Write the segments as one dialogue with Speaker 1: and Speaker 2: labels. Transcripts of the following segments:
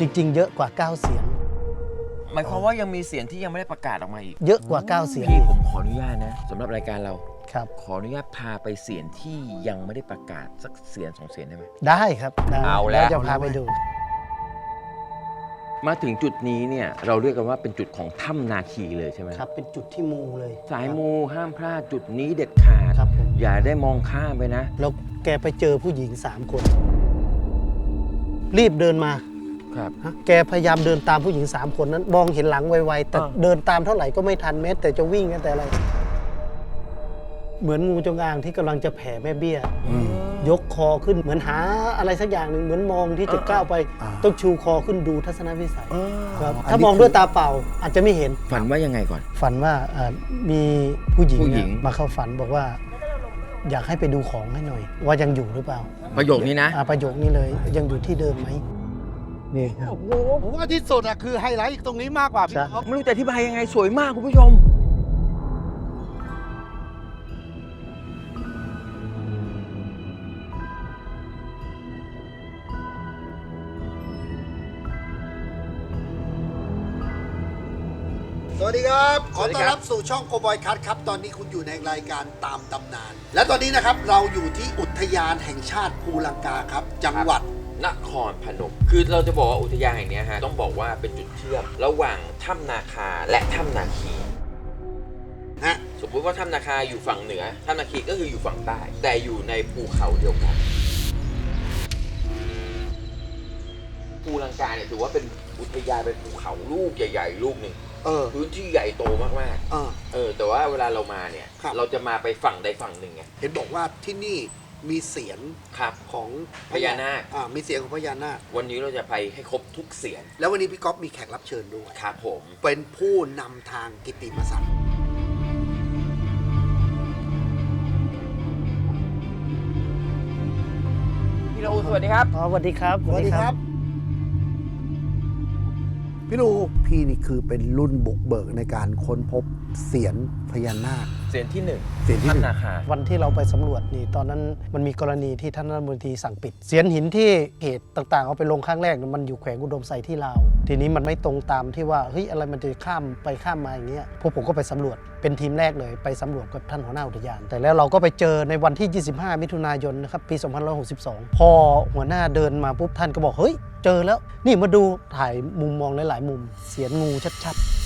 Speaker 1: จริง ๆ เยอะกว่า 9 เสียง
Speaker 2: หมายความว่ายังมีเสียงที่ยังไม่ได้ประกาศออกมาอีก
Speaker 1: เยอะกว่า 9 เสียง
Speaker 2: พี่
Speaker 1: อีก
Speaker 2: ผมขออนุญาตนะสำหรับรายการเรา
Speaker 1: ครับ
Speaker 2: ขออนุญาตพาไปเสียงที่ยังไม่ได้ประกาศสักเสียงสองเสียงได้ไหม
Speaker 1: ได้ครับได้
Speaker 2: เอาแล้ว
Speaker 1: จะพาไปดู
Speaker 2: มาถึงจุดนี้เนี่ยเราเรียกกันว่าเป็นจุดของถ้ำนาคีเลยใช่ไหม
Speaker 1: ครับ เป็นจุดที่มูเลย
Speaker 2: สายมูห้ามพลาดจุดนี้เด็ดขาด
Speaker 1: ครับผม
Speaker 2: อย่าได้มองข้ามไปนะ
Speaker 1: แล้วแกไปเจอผู้หญิง 3 คน รีบเดินมา
Speaker 2: ครับ
Speaker 1: ฮะแกพยายามเดินตามผู้หญิง3คนนั้น มองเห็นหลังไวๆ แต่
Speaker 2: อ่า
Speaker 1: เดินตามเท่าไหร่ก็ไม่ทันแม้แต่จะวิ่งกันแต่อะไร เหมือนงูจงอางที่กำลังจะแผ่แม่เบี้ย ยกคอขึ้นเหมือนหาอะไรสักอย่างหนึ่งเหมือนมองที่จะก้าวไป
Speaker 3: อ่า
Speaker 1: ต้องชูคอขึ้นดูทัศนวิสัยครับ
Speaker 3: อันนี้
Speaker 1: ถ้ามองด้วยตาเปล่าอาจจะไม่เห็น
Speaker 2: ฝันว่ายังไงก่อน
Speaker 1: ฝันว่าเอ่อมีผู้หญิง
Speaker 2: ผู้หญิง
Speaker 1: เนี่ยมาเข้าฝันบอกว่า อยากให้ไปดูของให้หน่อย ว่ายังอยู่หรือเปล่า
Speaker 2: ประโยคนี้นะ
Speaker 1: อ่าประโยคนี้เลยยังอยู่ที่เดิมไหม นี่ครับ
Speaker 3: โอ้โหผมว่าที่สุดอะคือไฮไลท์ตรงนี้มากกว่าพี่
Speaker 1: ใช่
Speaker 3: ก๊อฟ
Speaker 2: ไม่รู้จะอธิบายยังไงสวยมากคุณผู้ชม
Speaker 3: สวัสดีครับข
Speaker 2: ส
Speaker 3: อ
Speaker 2: วัสดี
Speaker 3: ต้อน
Speaker 2: ครับ
Speaker 3: รับสู่ช่องโกบอยคัทครับ ตอนนี้คุณอยู่ในรายการตามตำนาน และตอนนี้นะครับเราอยู่ที่อุทยานแห่งชาติภูลังกาครับ จังหวัด
Speaker 2: นครพนม คือเราจะบอกว่าอุทยานแห่งเนี้ยฮะต้องบอกว่าเป็นจุดเชื่อมระหว่างถ้ำนาคาและถ้ำนาคี
Speaker 3: ฮะ
Speaker 2: สมมุติว่าถ้ำนาคาอยู่ฝั่งเหนือถ้ำนาคีก็คืออยู่ฝั่งใต้ แต่อยู่ในภูเขาเดียวกันภูลังกาเนี่ยถือว่าเป็นอุทยานเป็นภูเขาลูกใหญ่ๆลูกหนึ่ง
Speaker 3: เออ
Speaker 2: พื้นที่ใหญ่โตมาก
Speaker 3: เออ
Speaker 2: ๆเออ แต่ว่าเวลาเรามาเนี่ย
Speaker 3: ครับ
Speaker 2: เราจะมาไปฝั่งใดฝั่งหนึ่งไง
Speaker 3: เห็นบอกว่าที่นี่ มีเสียง
Speaker 2: ครับ
Speaker 3: ของ
Speaker 2: พญานาค
Speaker 3: อ่ามีเสียงของพญานาค
Speaker 2: วันนี้เราจะไปให้ครบทุกเสียง
Speaker 3: แล้ววันนี้พี่ก๊อฟมีแขกรับเชิญด้วย
Speaker 2: ครับผม
Speaker 3: เป็นผู้นำทางกิตติมศักดิ์
Speaker 2: พี่ราอูสวัสดีครับ
Speaker 1: อ๋อสวัสดีครับ
Speaker 3: พี่ดูพี่นี่คือเป็นรุ่นบุกเบิกในการค้นพบ เสียงพญานาค
Speaker 2: เสียงที่หนึ่ง
Speaker 3: เสียงที่หนึ่ง
Speaker 2: ถ้ำนาคา
Speaker 1: วันที่เราไปสำรวจนี่ตอนนั้นมันมีกรณีที่ท่านรัฐมนตรีสั่งปิด เสียนหินที่เขตต่างๆ เอาไปลงครั้งแรกเนี่ยมันอยู่แขวงอุดมไซที่ลาว ทีนี้มันไม่ตรงตามที่ว่าเฮ้ยอะไรมันจะข้ามไปข้ามมาอย่างเงี้ยพวกผมก็ไปสำรวจเป็นทีมแรกเลยไปสำรวจกับท่านหัวหน้าอุทยาน แต่แล้วเราก็ไปเจอในวันที่ 25 มิถุนายนนะครับปี 2562 พอหัวหน้าเดินมาปุ๊บท่านก็บอกเฮ้ยเจอแล้ว นี่มาดูถ่ายมุมมองหลายๆ มุม เสียนงูชัดๆ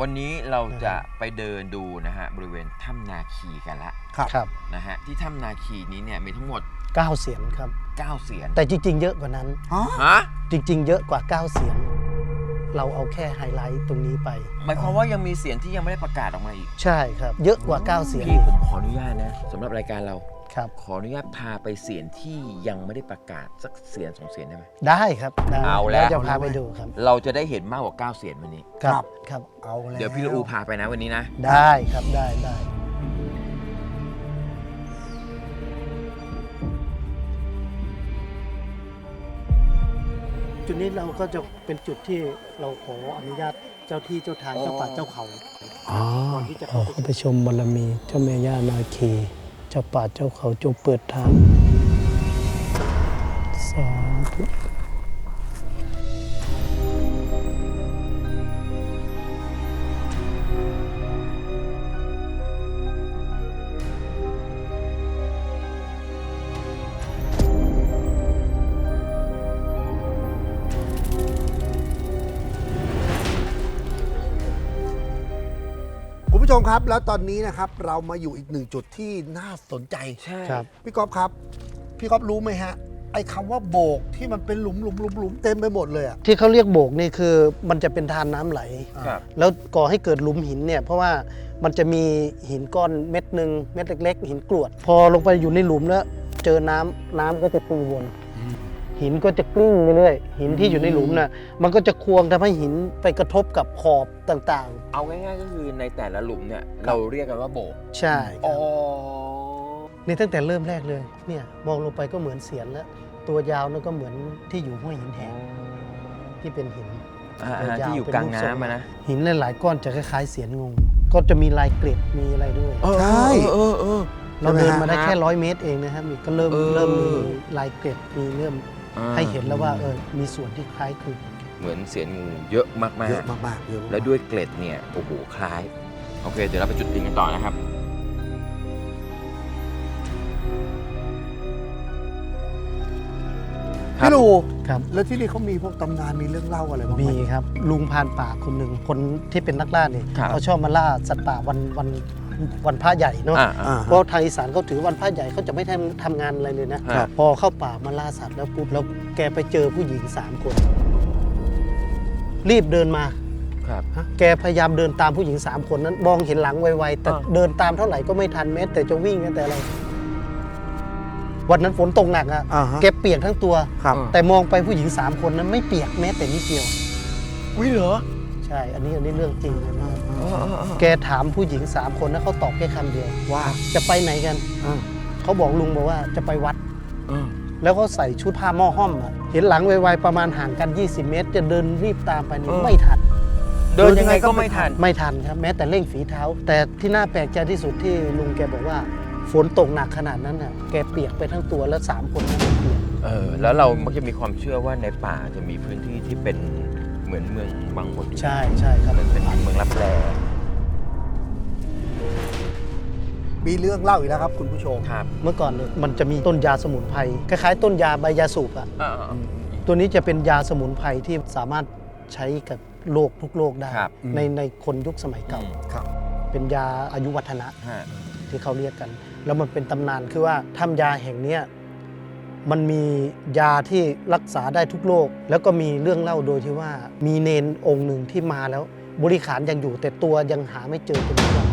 Speaker 2: วันนี้เราจะไปเดินดูนะฮะบริเวณถ้ำนาคีกันละ
Speaker 1: ครับ
Speaker 2: นะฮะที่ถ้ำนาคีนี้เนี่ยมีทั้งหมด
Speaker 1: เก้าเสียงครับ
Speaker 2: 9 เสียง
Speaker 1: แต่จริง ๆ เยอะกว่านั้น
Speaker 2: ฮะ
Speaker 1: จริง ๆ เยอะกว่าเก้าเสียงเราเอาแค่ไฮไลท์ตรงนี้ไป
Speaker 2: หมายความว่ายังมีเสียงที่ยังไม่ได้ประกาศออกมาอีก
Speaker 1: ใช่ครับ เยอะกว่าเก้าเสียง
Speaker 2: พี่ผมขออนุญาตนะสำหรับรายการเรา
Speaker 1: ครับ
Speaker 2: ขออนุญาตพาไปเสียงที่ยังไม่ได้ประกาศสักเสียงสองเสียงได้ไหม
Speaker 1: ได้ครับได้
Speaker 2: เอาแล้ว
Speaker 1: จะพาไปดูครับ
Speaker 2: เราจะได้เห็นมากกว่า9เสียงวันนี้
Speaker 1: ครับ ครับ
Speaker 3: เอาแล้ว
Speaker 2: เดี๋ยวพี่ละอูพาไปนะวันนี้นะ
Speaker 1: ได้ครับ ได้ได้ จุดนี้เราก็จะเป็นจุดที่เราขออนุญาตเจ้าที่เจ้าทางเจ้าป่าเจ้าเขา
Speaker 3: อ๋อ
Speaker 1: ก่อนที่จะเข้าไปชมบารมีเจ้าแม่ย่านาคี เจ้าป่าเจ้าเขาจงเปิดทาง สาธุ
Speaker 3: ชมครับ แล้วตอนนี้นะครับเรามาอยู่อีกหนึ่งจุดที่น่าสนใจ
Speaker 2: ใช่
Speaker 1: ครับ
Speaker 3: พี่ก๊อฟครับ พี่ก๊อฟรู้ไหมฮะ ไอ้คำว่าโบกที่มันเป็นหลุมหลุมหลุมหลุมเต็มไปหมดเลยอะ
Speaker 1: ที่เขาเรียกโบกนี่คือมันจะเป็นทานน้ำไหล
Speaker 2: ครับ
Speaker 1: แล้วก่อให้เกิดหลุมหินเนี่ยเพราะว่ามันจะมีหินก้อนเม็ดหนึ่งเม็ดเล็ก ๆ หินกรวด พอลงไปอยู่ในหลุมแล้ว เจอน้ำน้ำก็จะปูวน หินก็จะกลิ้งไปเรื่อยหินที่อยู่ในหลุมน่ะมันก็จะควงทำให้หินไปกระทบกับขอบต่าง
Speaker 2: เอาง่ายๆก็คือในแต่ละหลุมเนี่ยเราเรียกกันว่าโบก
Speaker 1: ๆ ใช่ค
Speaker 2: อ๋
Speaker 1: รั
Speaker 2: อบ
Speaker 1: นี่ตั้งแต่เริ่มแรกเลยเนี่ยมองลงไปก็เหมือนเสียนแล้ว ตัวยาวนั่นก็เหมือนที่อยู่ห้วยหินแหงที่เป็นหิน
Speaker 2: อ่า
Speaker 1: ยาวๆ
Speaker 2: ที่อยู่
Speaker 1: เป็น
Speaker 2: กลาง
Speaker 1: รูปทรง
Speaker 2: น้ำอะนะ
Speaker 1: หินหลายๆก้อนจะคล้ายๆเสียนงง ก็จะมีลายเกล็ดมีอะไรด้วย
Speaker 2: เออ
Speaker 3: ใช่
Speaker 2: เออเออ
Speaker 1: เราเดินมาได้
Speaker 2: ใช่ไหมฮะ
Speaker 1: แค่ร้อยเมตรเองนะครับมีก็เริ่ม
Speaker 2: เออ
Speaker 1: เริ่มมีลายเกล็ดมีเริ่ม
Speaker 2: อ่า
Speaker 1: ให้เห็นแล้วว่าเออมีส่วนที่คล้ายคลึง
Speaker 2: เหมือนเสียนงูเยอะมาก
Speaker 3: เยอะ
Speaker 2: ๆ
Speaker 3: มากๆเยอะมากๆ
Speaker 2: แล้วด้วยเกล็ดเนี่ยโอ้โหคล้าย โอเค เดี๋ยวเราไปจุดดินกันต่อนะครับ
Speaker 3: พี่ลู
Speaker 1: ครับ
Speaker 3: แล้วที่นี่เขามีพวกตำนานมีเรื่องเล่าอะไรบ้างไหม
Speaker 1: มีครับลุงพรานป่าคนหนึ่งคนที่เป็นนักล่าเนี่ย
Speaker 2: ครับ
Speaker 1: เขาชอบมาล่าสัตว์ป่าวันวัน วันพระใหญ่เนาะ
Speaker 2: อ่า
Speaker 3: อ่า
Speaker 1: เพราะทางอีสานเขาถือวันพระใหญ่เขาจะไม่ทำทำงานอะไรเลยนะ
Speaker 2: ครับ
Speaker 1: พอเข้าป่ามาล่าสัตว์แล้วปุ๊บแล้วแกไปเจอผู้หญิงสามคน รีบเดินมา
Speaker 2: ครับ
Speaker 1: แกพยายามเดินตามผู้หญิงสามคนนั้น มองเห็นหลังไวๆแต่
Speaker 2: อ่า
Speaker 1: เดินตามเท่าไหร่ก็ไม่ทันแม้แต่จะวิ่งแต่อะไรวันนั้นฝนตกหนักอะ
Speaker 3: อ่าฮะ
Speaker 1: แกเปียกทั้งตัว
Speaker 3: ครับ
Speaker 1: แต่มองไปผู้หญิงสามคนนั้นไม่เปียกแม้แต่นิดเดียว
Speaker 2: อุ้ยเหรอ
Speaker 1: ใช่ อันนี้อันนี้เรื่องจริงเลยนะ
Speaker 2: เออเออเออ
Speaker 1: แกถามผู้หญิงสามคนนะเขาตอบแค่คำเดียว
Speaker 3: ว่า
Speaker 1: จะไปไหนกัน
Speaker 3: อ่า
Speaker 1: เขาบอกลุงบอกว่าจะไปวัด
Speaker 2: เออ
Speaker 1: แล้วเขาใส่ชุดผ้าหม้อห้อมอะเห็นหลังไวๆประมาณห่างกัน 20 เมตร จะเดินรีบตามไปนี่ไม่ทัน
Speaker 2: เดินยังไงก็ไม่ทัน
Speaker 1: ไม่ทันครับ แม้แต่เร่งฝีเท้า แต่ที่น่าแปลกใจที่สุดที่ลุงแกบอกว่า ฝนตกหนักขนาดนั้นน่ะแกเปียกไปทั้งตัวแล้วสามคนนั้นไม่เปียก
Speaker 2: เออแล้วเรามักจะมีความเชื่อว่าในป่าจะมีพื้นที่ที่เป็นเห มือนเมืองบางบท
Speaker 1: ใช่ใช่ครับ
Speaker 2: มันเป็นเมืองรับแล
Speaker 3: มีเรื่องเล่าอีกแล้วครับ คุณผู้ชม
Speaker 2: ครับ
Speaker 1: เมื่อก่อนเนี่ยมันจะมีต้นยาสมุนไพรคล้ายๆ ต้นยาใบยาสูบอะ
Speaker 2: อ่า
Speaker 1: ตัวนี้จะเป็นยาสมุนไพรที่สามารถใช้กับโรคทุกโรคได้
Speaker 2: ครับ
Speaker 1: ในในคนยุคสมัยเก่า
Speaker 3: ครับ
Speaker 1: เป็นยาอายุวัฒนะ
Speaker 2: ฮะ
Speaker 1: ที่เขาเรียกกัน แล้วมันเป็นตำนานคือว่าถ้ำยาแห่งเนี้ย มันมียาที่รักษาได้ทุกโรคแล้วก็มีเรื่องเล่าโดยที่ว่า มีเนนองค์หนึ่งที่มาแล้ว บริขารยังอยู่แต่ตัวยังหาไม่เจอจนทุกวัน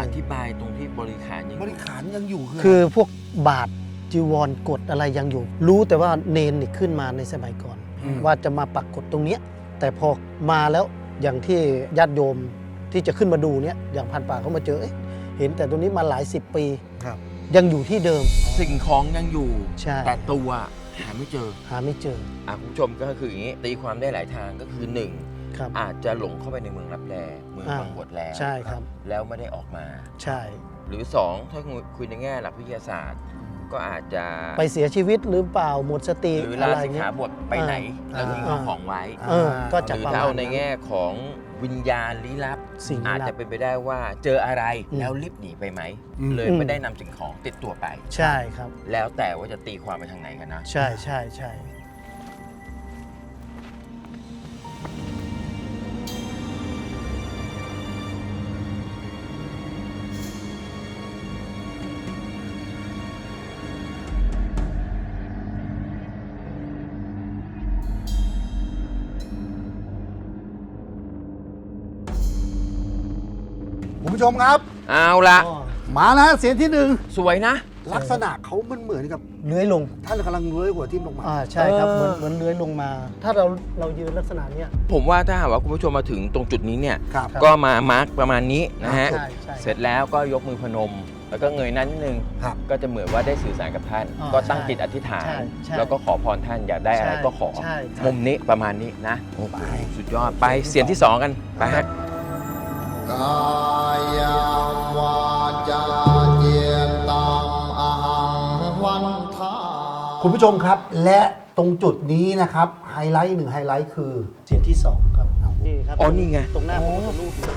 Speaker 2: อธิบายตรงที่บริขารยัง
Speaker 3: บริขารยังอยู่คือ
Speaker 1: คือพวกบาทจีวรกฎอะไรยังอยู่ รู้แต่ว่าเนนนี่ขึ้นมาในสมัยก่อน
Speaker 3: อืม
Speaker 1: ว่าจะมาปักกฎตรงเนี้ยแต่พอมาแล้วอย่างที่ญาติโยมที่จะขึ้นมาดูเนี่ยอย่างพันป่าเขามาเจอเอ๊ะเห็นแต่ตรงนี้มาหลายสิบปี
Speaker 3: ครับ
Speaker 1: ยังอยู่ที่เดิม
Speaker 2: สิ่งของยังอยู่
Speaker 1: ใช่
Speaker 2: แต่ตัวหาไม่เจอ
Speaker 1: หาไม่เจอ
Speaker 2: อะคุณผู้ชมก็คืออย่างนี้ตีความได้หลายทางก็คือหนึ่ง
Speaker 1: ครับ
Speaker 2: อาจจะหลงเข้าไปในเมืองรับแลเมือง
Speaker 1: อ่า
Speaker 2: บางบทแล้ว
Speaker 1: ใช่ครับ
Speaker 2: แล้วไม่ได้ออกมา
Speaker 1: ใช่
Speaker 2: หรือ2ถ้าคุยในแง่หลักวิทยาศาสตร์ ก็อาจจะ
Speaker 1: ไปเสียชีวิตหรือเปล่าหมดสติ
Speaker 2: หรือ
Speaker 1: อะ
Speaker 2: ลา
Speaker 1: ไร
Speaker 2: สิก
Speaker 1: เงี้
Speaker 2: ขาย บทไปไหนแล้วทิ้ง
Speaker 1: อ่า
Speaker 2: ของไว้
Speaker 1: เออก็จะ
Speaker 2: หรือ
Speaker 1: ประ
Speaker 2: ถ้า
Speaker 1: มา
Speaker 2: เอา
Speaker 1: ณ
Speaker 2: ใน
Speaker 1: นั้น
Speaker 2: แง่ของวิญญาณลี้ลับ
Speaker 1: สิ่งลี้ลับ
Speaker 2: อาจจะเป็นไปได้ว่าเจออะไร
Speaker 1: อืม
Speaker 2: แล้วรีบหนีไปไหม
Speaker 3: อืม
Speaker 2: เลย
Speaker 1: อืม
Speaker 2: ไม่ได้นำสิ่งของติดตัวไป
Speaker 1: ใช่ครับ
Speaker 2: แล้วแต่ว่าจะตีความไปทางไหนกันนะ
Speaker 1: ใช่ใช่ใช่
Speaker 3: ผู้ชมครับ
Speaker 2: เอาละ
Speaker 1: ก็
Speaker 3: มาแล้วเสียงที่หนึ่ง
Speaker 2: สวยนะ
Speaker 3: ลักษณะเขามันเหมือนกับ
Speaker 1: เลื้อยลง
Speaker 3: ท่านกำลังเลื้อยหัวทิ่มลงมา
Speaker 1: อ่าใช่ครับ
Speaker 2: เอ
Speaker 1: เหมื
Speaker 2: อ
Speaker 1: อนเหมือนเลื้อยลงมา ถ้าเราเรายืนลักษณะเนี้ย
Speaker 2: ผมว่าถ้าหากว่าคุณผู้ชมมาถึงตรงจุดนี้เนี่ย
Speaker 3: ครับ
Speaker 1: ครับ
Speaker 2: ก็มามาร์กประมาณนี้นะฮะ
Speaker 1: ใช่ใช่
Speaker 2: เสร็จแล้วก็ยกมือพนม แล้วก็เงยหนั้นนิดนึง
Speaker 3: ครับ
Speaker 2: ก็จะเหมือนว่าได้สื่อสารกับท่าน
Speaker 1: อ่า
Speaker 2: ก็ตั้ง
Speaker 1: ใช่
Speaker 2: จิตอธิษฐาน
Speaker 1: ใช่ใช่
Speaker 2: แล้วก็ขอพรท่านอยากได้อะไร
Speaker 1: ใช่
Speaker 2: ก็ขอ
Speaker 1: ใช่ครับ
Speaker 2: มุมนี้ประมาณนี้นะ
Speaker 3: ไป
Speaker 2: สุดยอดไปเสียงที่สองกันไปฮะ
Speaker 4: กายาวาจาเจตังอหังวันทา
Speaker 3: คุณผู้ชมครับ และตรงจุดนี้นะครับ ไฮไลท์หนึ่งไฮไลท์คือ
Speaker 1: เสียงที่สองครับนี่ครับ
Speaker 2: อ๋อนี่ไง
Speaker 1: ตรงหน้าพระพุทธรูปเลย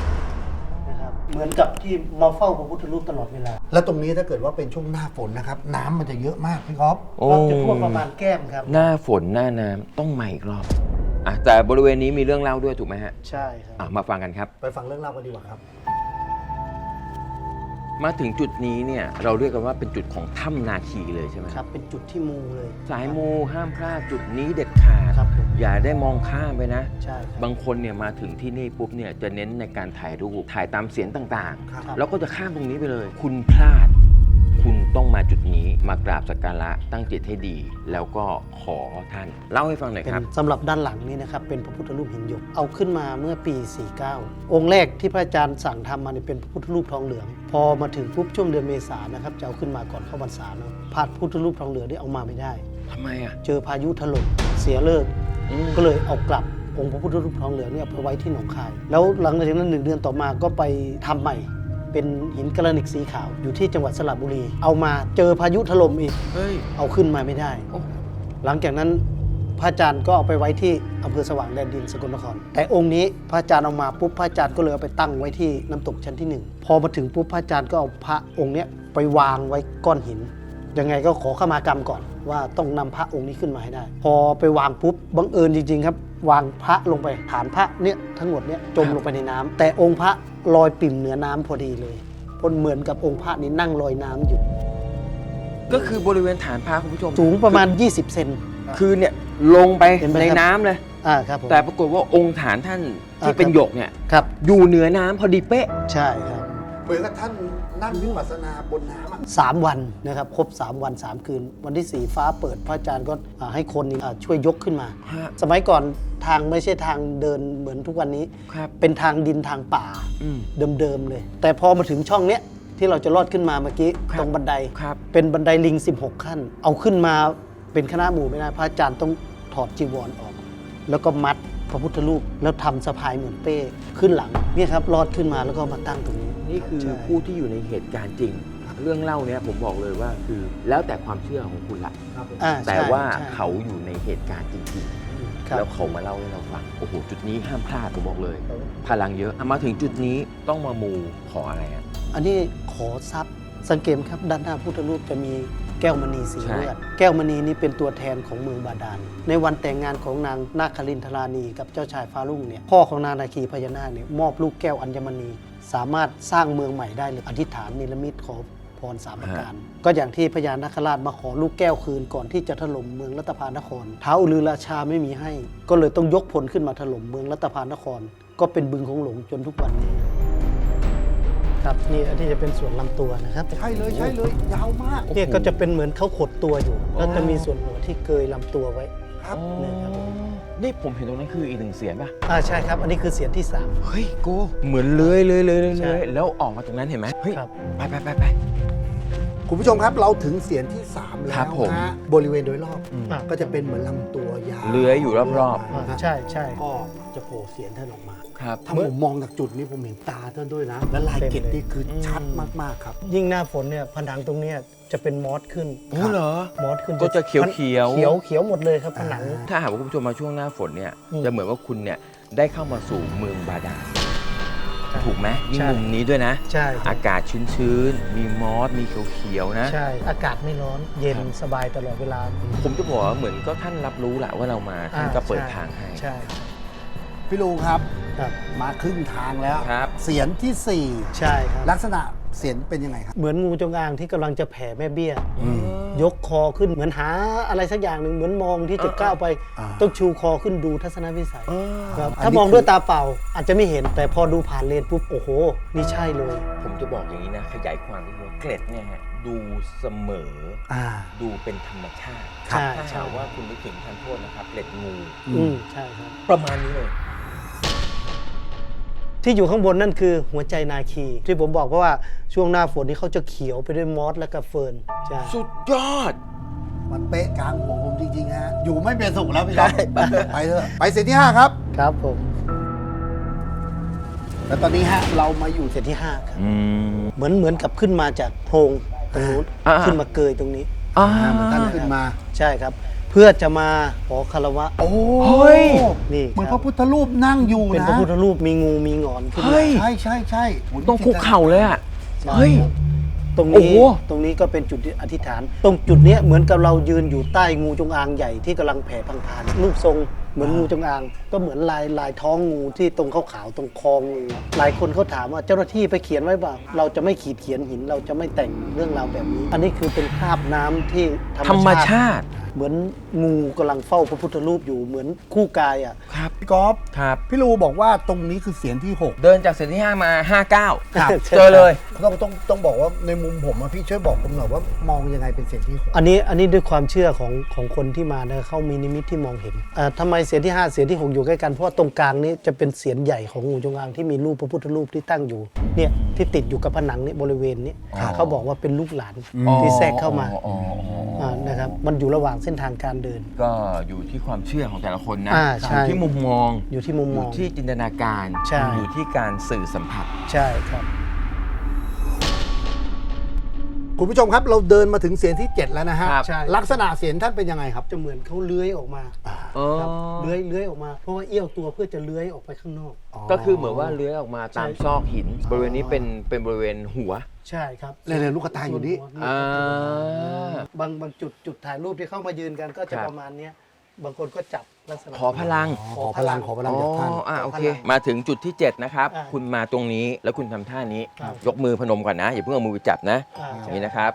Speaker 1: นะครับเหมือนกับที่มาเฝ้าพระพุทธรูปตลอดเวลา
Speaker 3: และตรงนี้ถ้าเกิดว่าเป็นช่วงหน้าฝนนะครับ น้ำมันจะเยอะมากพี่ก๊อฟ
Speaker 2: โอ้
Speaker 1: ก็จะท่วมประมาณแก้มครับ
Speaker 2: หน้าฝนหน้าน้ำต้องมาอีกรอบ อะแต่บริเวณนี้มีเรื่องเล่าด้วยถูกไหมฮะ
Speaker 1: ใช่ครับ
Speaker 2: อะมาฟังกันครับ
Speaker 3: ไปฟังเรื่องเล่ากันดีกว่าครับ
Speaker 2: มาถึงจุดนี้เนี่ยเราเรียกกันว่าเป็นจุดของถ้ำนาคีเลยใช่ไหม
Speaker 1: ครับ เป็นจุดที่มูเลย
Speaker 2: สายมูห้ามพลาดจุดนี้เด็ดขาด
Speaker 1: ครับผม
Speaker 2: อย่าได้มองข้ามไปนะ
Speaker 1: ใช่ครับ
Speaker 2: บางคนเนี่ยมาถึงที่นี่ปุ๊บเนี่ยจะเน้นในการถ่ายรูปถ่ายตามเสียงต่าง
Speaker 3: ครับ
Speaker 2: ๆ แล้วก็จะข้ามตรงนี้ไปเลย คุณพลาดคุณพ ต้องมาจุดนี้มากราบสักการะตั้งจิตให้ดี แล้วก็ขอท่าน เล่าให้ฟังหน่อย
Speaker 1: เป็
Speaker 2: ครับ
Speaker 1: นสำหรับด้านหลังนี้นะครับเป็นพระพุทธรูปหินหยกเอาขึ้นมาเมื่อปี 49 องค์แรกที่พระอาจารย์สั่งทำมาเนี่ยเป็นพระพุทธรูปทองเหลือง พอมาถึงปุ๊บช่วงเดือนเมษายนนะครับจะเอาขึ้นมาก่อนเข้าพรรษาเนาะพระพุทธรูปทองเหลืองได้เอามาไม่ได้
Speaker 2: ทำไมอะ
Speaker 1: เจอพายุถล่มเสียเลิก
Speaker 2: อืม
Speaker 1: ก็เลยเอากลับองค์พระพุทธรูปทองเหลืองเนี่ยไปไว้ที่หนองคาย แล้วหลังจากนั้นหนึ่งเดือนต่อมาก็ไปทำใหม่ เป็นหินกระนิกสีขาวอยู่ที่จังหวัดสระบุรี เอามาเจอพายุถล่มอีก
Speaker 2: เฮ้ย
Speaker 1: เอาขึ้นมาไม่ได้
Speaker 2: โอ้
Speaker 1: หลังจากนั้นพระอาจารย์ก็เอาไปไว้ที่อำเภอสว่างแดนดินสกลนคร แต่องค์นี้พระอาจารย์เอามาปุ๊บพระอาจารย์ก็เลยเอาไปตั้งไว้ที่น้ำตกชั้นที่หนึ่งพอมาถึงปุ๊บพระอาจารย์ก็เอาพระองค์เนี้ยไปวางไว้ก้อนหิน ยังไงก็ขอขมากรรมก่อนว่าต้องนำพระองค์นี้ขึ้นมาให้ได้ พอไปวางปุ๊บบังเอิญจริงๆครับ วางพระลงไปฐานพระเนี่ยทั้งหมดเนี่ยจมลงไปในน้ำแต่องค์พระ ลอยปิ่มเหนือน้ำพอดีเลยเพราะเหมือนกับองค์พระนี้นั่งลอยน้ำอยู่
Speaker 2: ก็คือบริเวณฐานพระคุณผู้ชม
Speaker 1: สูงประมาณ 20 เซน
Speaker 2: คือเนี่ยลงไป
Speaker 1: เห็นไหม
Speaker 2: ใน
Speaker 1: ครับ
Speaker 2: น้ำเลย
Speaker 1: อ่าครับผม
Speaker 2: แต่ปรากฏว่าองค์ฐานท่านที่
Speaker 1: อ่า
Speaker 2: เป็น
Speaker 1: ครับ
Speaker 2: หยกเนี่ย
Speaker 1: ครับ
Speaker 2: อยู่เหนือน้ำพอดีเป๊ะ
Speaker 1: ใช่ครับ
Speaker 3: เหมือนกับท่าน นั่งวิปัสสนาบนน้ำอะ
Speaker 1: สามวันนะครับครบ 3 วัน 3 คืน วันที่4ฟ้าเปิดพระอาจารย์ก็อ่าให้คนนี่อ่าช่วยยกขึ้นมา
Speaker 2: ฮะ
Speaker 1: สมัยก่อนทางไม่ใช่ทางเดินเหมือนทุกวันนี้
Speaker 2: ครับ
Speaker 1: เป็นทางดินทางป่า
Speaker 2: อืม
Speaker 1: เดิมๆเลย แต่พอมาถึงช่องเนี้ยที่เราจะลอดขึ้นมาเมื่อกี้
Speaker 2: ครับ
Speaker 1: ตรงบันได
Speaker 2: ครับ
Speaker 1: เป็นบันไดลิง 16 ขั้น เอาขึ้นมาเป็นคณะหมู่ไม่ได้พระอาจารย์ต้องถอดจีวรออกแล้วก็มัด พระพุทธรูปแล้วทำสะพายเหมือนเป้ขึ้นหลังเนี่ยครับลอดขึ้นมาแล้วก็มาตั้งตรงนี้
Speaker 2: นี่คือ
Speaker 1: ใช่
Speaker 2: ผู้ที่อยู่ในเหตุการณ์จริง เรื่องเล่าเนี้ยผมบอกเลยว่าคือแล้วแต่ความเชื่อของคุณละ
Speaker 1: อ่า
Speaker 2: แต่
Speaker 1: ใช่
Speaker 2: ว่า
Speaker 1: ใช่
Speaker 2: เขาอยู่ในเหตุการณ์จริง
Speaker 1: ค
Speaker 2: ๆ
Speaker 1: รับ
Speaker 2: แล้วเขามาเล่าให้เราฟังโอ้โหจุดนี้ห้ามพลาดผมบอกเลย พลังเยอะอะมาถึงจุดนี้ต้องมามูขออะไรอะ
Speaker 1: อันนี้ขอทรัพย์สังเกตไหมครับด้านหน้าพุทธรูปจะมี แก้วมณีสี
Speaker 2: ใช่
Speaker 1: เลือด แก้วมณีนี่เป็นตัวแทนของเมืองบาดาล ในวันแต่งงานของนางนาคลินทรานีกับเจ้าชายฟ้ารุ่งเนี่ย พ่อของนางนาคีพญานาคเนี่ยมอบลูกแก้วอัญมณี สามารถสร้างเมืองใหม่ได้เลยอธิษฐานนิรมิตขอพรสามประการ ก็อย่างที่พญานาคราชมาขอลูกแก้วคืนก่อนที่จะถล่มเมืองรัตภานครท้าวอุลือราชาไม่มีให้ ก็เลยต้องยกพลขึ้นมาถล่มเมืองรัตภานคร ก็เป็นบึงของหลงจนทุกวันนี้ ครับนี่อันที่จะเป็นส่วนลำตัวนะครับ
Speaker 3: ใช่เลยใช่เลยยาวมาก
Speaker 1: เนี่ยก็จะเป็นเหมือนเขาขดตัวอยู่ แล้วจะมีส่วนหัวที่เกยลำตัวไว้
Speaker 3: ครับ
Speaker 1: เนี่ยครับ
Speaker 2: นี่ผมเห็นตรงนั้นคืออีกหนึ่งเสียงป่ะ
Speaker 1: อ่าใช่ครับ อันนี้คือเสียงที่สาม
Speaker 2: เฮ้ยโกเหมือนเลื้อยเลยเลยเลย
Speaker 1: ใช่
Speaker 2: แล้วออกมาตรงนั้นเห็นไหมเฮ้ย
Speaker 1: ครับ
Speaker 2: ไปไปไปไป
Speaker 3: คุณผู้ชมครับเราถึงเสียงที่ 3 แล้
Speaker 2: ครับ
Speaker 3: ว
Speaker 2: ผม
Speaker 3: นะฮะบริเวณโดยรอบ
Speaker 1: อ่า
Speaker 3: ก็จะเป็นเหมือนลำตัวยาว
Speaker 2: เลื้อยอยู่รอบ
Speaker 1: อ่าใช่ใช่ ก็ จะโผล่เสียงท่านออกมา
Speaker 2: ๆครับ
Speaker 3: ถ้าผมมองจากจุดนี้ผมเห็นตาท่านด้วยนะ และลายเกล็ดนี่คือชัดมากๆครับ
Speaker 1: ยิ่งหน้าฝนเนี่ยผนังตรงเนี้ยจะเป็นมอสขึ้น
Speaker 2: โอ้เหรอ
Speaker 1: มอสขึ้น
Speaker 2: ก็จะเขียวๆ
Speaker 1: เขียวเขียวหมดเลยครับผนัง
Speaker 2: ถ้าหากว่าคุณผู้ชมมาช่วงหน้าฝนเนี่ย
Speaker 1: อืม
Speaker 2: จะเหมือนว่าคุณเนี่ยได้เข้ามาสู่เมืองบาดาลถูกไหมยิ่ง
Speaker 1: ใช่
Speaker 2: มุมนี้ด้วยนะ
Speaker 1: ใช่ครับ
Speaker 2: อากาศชื้นๆ มีมอส มีเขียวๆ นะ
Speaker 1: ใช่ อากาศไม่ร้อน เย็น
Speaker 2: ครับ
Speaker 1: สบายตลอดเวลา
Speaker 2: ผมจะบอกว่าเหมือนก็ท่านรับรู้แหละว่าเรามา ท่านก็เปิด
Speaker 1: อ่
Speaker 2: ทางให้
Speaker 1: ใช่
Speaker 3: พี่ลุงครับ
Speaker 1: ครับ
Speaker 3: มาครึ่งทางแล้ว
Speaker 2: ครับ
Speaker 3: เสียงที่
Speaker 1: ใช่ครับ
Speaker 3: 4ลักษณะเสียงเป็นยังไงครับ
Speaker 1: เหมือนงูจงอางที่กำลังจะแผ่แม่เบี้ย
Speaker 3: อืม
Speaker 1: ยกคอขึ้นเหมือนหาอะไรสักอย่างหนึ่งเหมือนมองที่จะ
Speaker 2: เออ
Speaker 1: ก้าวไป
Speaker 3: อ่า
Speaker 1: ต้องชูคอขึ้นดูทัศนวิสัย
Speaker 2: เออ
Speaker 1: ครับ
Speaker 3: อันนี้
Speaker 1: ถ้ามอง
Speaker 3: คือ
Speaker 1: ด้วยตาเปล่าอาจจะไม่เห็นแต่พอดูผ่านเลนปุ๊บโอ้โห นี่ใช่เลย
Speaker 2: ผมจะบอกอย่างนี้นะ ขยายความนิดนึงเกล็ดเนี่ยฮะดูเสมอ
Speaker 3: อ่า
Speaker 2: ดูเป็นธรรมชาติ
Speaker 1: ครับ
Speaker 2: ถ้า
Speaker 1: ใช่
Speaker 2: หากว่าคุณนึกถึงทันโทษนะครับเกล็ดงู
Speaker 1: อืมใช่ครับ
Speaker 2: ประมาณนี้เลย
Speaker 1: ที่อยู่ข้างบนนั่นคือหัวใจนาคี ที่ผมบอกว่าช่วงหน้าฝนนี่เขาจะเขียวไปด้วยมอสและกาเฟิร์นใช่
Speaker 2: สุดยอด
Speaker 3: มันเป๊ะกลางหัวผมจริงๆฮะ อยู่ไม่เป็นสุขแล้วพี่ครับไปเถอะไปเสียงที่ 5 ครับ
Speaker 1: ครับผม
Speaker 3: แล้วตอนนี้ฮะเรามาอยู่
Speaker 1: เสียงที่ 5 ครับ
Speaker 2: อืม
Speaker 1: เหมือนเหมือนกับขึ้นมาจากโพรงตรงนู้น
Speaker 2: อ่า
Speaker 1: ขึ้นมาเกยตรงนี้
Speaker 2: อ่า
Speaker 3: เหมือนท่านขึ้นมา
Speaker 1: ใช่ครับ เพื่อจะมาขอคารวะ
Speaker 3: โอ้
Speaker 2: เฮ้ย
Speaker 1: นี่
Speaker 3: เหมือน
Speaker 1: ค
Speaker 3: พ
Speaker 1: รับ
Speaker 3: ระพุทธรูปนั่งอยู่
Speaker 1: เป็น
Speaker 3: นะ
Speaker 1: พระพุทธรูปมีงูมีหงอนขึ้น
Speaker 2: เฮ้
Speaker 1: มาย
Speaker 3: ใช่ใช่ใช่
Speaker 2: ต้องคุกเข่าเลยอะ
Speaker 1: ใช่
Speaker 2: เฮ้ย
Speaker 1: ตรง
Speaker 2: โอ้
Speaker 1: นี้
Speaker 2: โห
Speaker 1: ตรงนี้ก็เป็นจุดอธิษฐาน ตรงจุดเนี้ยเหมือนกับเรายืนอยู่ใต้งูจงอางใหญ่ที่กำลังแผ่พังพานรูปทรง เหมือนงูจงอาง ก็เหมือนลายลายท้องงูที่ตรงขาวๆตรงคองูหลายคนเขาถามว่าเจ้าหน้าที่ไปเขียนไว้เปล่าเราจะไม่ขีดเขียนหินเราจะไม่แต่งเรื่องราวแบบนี้ อันนี้คือเป็นคราบน้ำที่
Speaker 2: ธรรมชาติ
Speaker 1: เหมือนงูกำลังเฝ้าพระพุทธรูปอยู่เหมือนคู่กายอะ
Speaker 2: ครับ
Speaker 3: พี่ก๊อฟ
Speaker 2: ครับ
Speaker 3: พี่ลูบอกว่าตรงนี้คือเสียงที่ 6
Speaker 2: เดินจากเส้นที่ 5 มา 59
Speaker 3: ครับ
Speaker 2: เจอเลย
Speaker 3: ต้องต้องต้องบอกว่าในมุมผมอะพี่ช่วยบอกผมหน่อยว่ามองยังไงเป็นเสียงที่6
Speaker 1: อันนี้อันนี้ด้วยความเชื่อของของคนที่มานะเขามีนิมิตที่มองเห็นอ่าทำไมเสียงที่5เสียงที่ 6 อยู่ใกล้กันเพราะว่าตรงกลางนี้จะเป็นเสียงใหญ่ของงูจงอางที่มีรูปพระพุทธรูปที่ตั้งอยู่เนี่ยที่ติดอยู่กับผนังนี่บริเวณนี้
Speaker 2: ครับ
Speaker 1: เขาบอกว่าเป็นลูกหลานที่แทรกเข้ามา
Speaker 2: อ๋ออ๋ออ๋ออ๋ออ
Speaker 1: อ่านะครับมันอยู่ระหว่างเส้นทางการเดิน
Speaker 2: ก็อยู่ที่ความเชื่อของแต่ละคนนะ
Speaker 1: อ่าใช่
Speaker 2: อยู่ที่มุมมอง
Speaker 1: อยู่ที่มุม
Speaker 2: อ
Speaker 1: ม
Speaker 2: ยู่
Speaker 1: อง
Speaker 2: ที่จินตนาการ
Speaker 1: ใช่
Speaker 2: อยู่ที่การสื่อสัมผัส
Speaker 1: ใช่ครับ
Speaker 3: คุณผู้ชมครับเราเดินมาถึงเสียงที่ 7 แล้วนะฮะ
Speaker 2: ครับ
Speaker 1: ใช่
Speaker 3: ลักษณะเสียงท่านเป็นยังไงครับ
Speaker 1: จะเหมือนเขาเลื้อยออกมา
Speaker 2: อ๋อ
Speaker 1: ครับเลื้อยเลื้อยออกมา เพราะว่าเอี้ยวตัวเพื่อจะเลื้อยออกไปข้างนอก
Speaker 2: ก็คือเหมือนว่าเลื้อยออกมาตาม
Speaker 1: ใช่
Speaker 2: ซอกหิน บริเวณนี้เป็นเป็นบริเวณหัว
Speaker 1: ใช่ครับ
Speaker 3: เลยเลยลูกกระตายอยู่นี่
Speaker 1: ส่วหัว
Speaker 2: อ่า
Speaker 1: บางบางจุดจุดถ่ายรูปที่เข้ามายืนกันก็จะ
Speaker 2: ครับ
Speaker 1: ประมาณเนี้ยบางคนก็จับ ลักษณะ
Speaker 2: ขอพลัง
Speaker 3: ขอพลังขอพลังจากท่าน
Speaker 2: อ๋ออะโอเค
Speaker 1: พลัง
Speaker 2: มาถึงจุดที่ 7 นะครับ
Speaker 1: อ่า
Speaker 2: คุณมาตรงนี้แล้วคุณทำท่านี้
Speaker 1: ครับ
Speaker 2: ยกมือพนมก่อนนะ อย่าเพิ่งเอามือไปจับนะ
Speaker 1: อ่า
Speaker 2: อ
Speaker 1: ใช่
Speaker 2: ย่างนี้นะครับ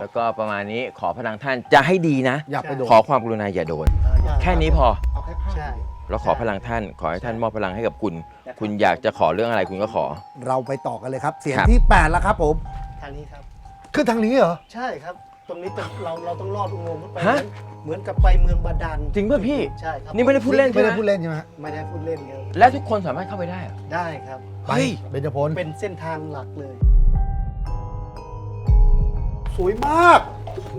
Speaker 2: แล้วก็ประมาณนี้ขอพลังท่านจะให้ดีนะ
Speaker 3: อย่าไปโดน
Speaker 2: ขอความกรุณาอย่าโดน
Speaker 1: อ่า
Speaker 2: แค่นี้พอ
Speaker 3: เอาแค่ผ้า
Speaker 1: ใช่
Speaker 2: เราขอพลังท่าน ขอให้ท่านมอบพลังให้กับคุณ คุณอยากจะขอเรื่องอะไรคุณก็ขอ
Speaker 3: เราไปต่อกันเลยครับ เสียง
Speaker 2: ครับ
Speaker 3: ที่ 8 แล้วครับผม
Speaker 1: ทางนี้ครับ
Speaker 3: คือทางนี้เหรอ
Speaker 1: ใช่ครับ ตรงนี้ต้องเราเราต้องลอดอุโมงค์ขึ้นไป
Speaker 2: ฮะ
Speaker 1: เหมือนกับไปเมืองบาดาล
Speaker 2: จริงป่ะพี่
Speaker 1: ใช่ครับ
Speaker 2: นี่ไม่ได้พูดเล่น
Speaker 3: ไม่
Speaker 2: ใช่ไหม
Speaker 3: ได้พูดเล่นใช่ไหมฮะ
Speaker 1: ไม่ได้พูดเล่นครับ
Speaker 2: และทุกคนสามารถเข้าไปได้เหรอ
Speaker 1: ได้ครับ
Speaker 2: เฮ้ย
Speaker 3: เบญจพล
Speaker 1: เป็นเส้นทางหลักเลย
Speaker 3: สวยมาก
Speaker 2: โอ้โห